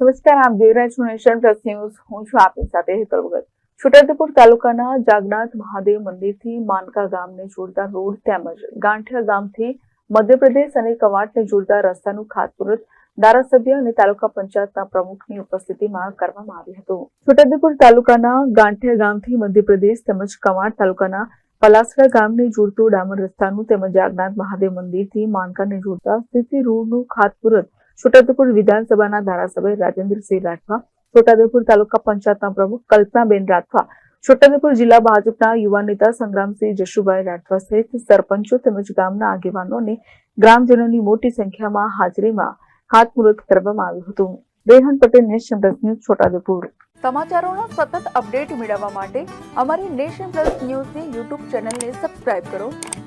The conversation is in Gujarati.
નમસ્કાર, આપ દેવરાજ નેશન પ્લસ ન્યૂઝ. હું છું આપની સાથે હેતલ ભગત. છોટાઉદેપુર તાલુકાના જાગનાથ મહાદેવ મંદિરથી માનકા ગામને જોડતા રોડ તેમજ ગાંઠિયા ગામથી મધ્યપ્રદેશ અને કવાટને જોડતા રસ્તાનું ખાતમુહૂર્ત ધારાસભ્ય અને તાલુકા પંચાયતના પ્રમુખની ઉપસ્થિતિમાં કરવામાં આવ્યું હતું. છોટાઉદેપુર તાલુકાના ગાંઠિયા ગામથી મધ્યપ્રદેશ તેમજ કવાટ તાલુકાના પલાસરા ગામને જોડતું ડામર રસ્તાનું તેમજ જાગનાથ મહાદેવ મંદિરથી માનકાને જોડતા સીસી રોડનું ખાતમુહૂર્ત છોટાઉદેપુર વિધાનસભાના ધારાસભ્ય રાજેન્દ્રસિંહ રાઠવા, છોટાઉદેપુર તાલુકા પંચાયતના પ્રમુખ કલ્પનાબેન રાઠવા, છોટાઉદેપુર જિલ્લા ભાજપના યુવા નેતા સંગ્રામસિંહ જશુભાઈ રાઠવા સહિત સરપંચો તેમજ ગામના આગેવાનો અને ગ્રામજનોની મોટી સંખ્યામાં હાજરીમાં હાથમુહૂર્ત કરવામાં આવ્યું હતું. Rehan Patel nation plus news, Chhotaudepur. સમાચારોના સતત અપડેટ મેળવવા માટે અમારી નેશન પ્લસ ન્યૂઝની યુટ્યુબ ચેનલને સબસ્ક્રાઇબ કરો.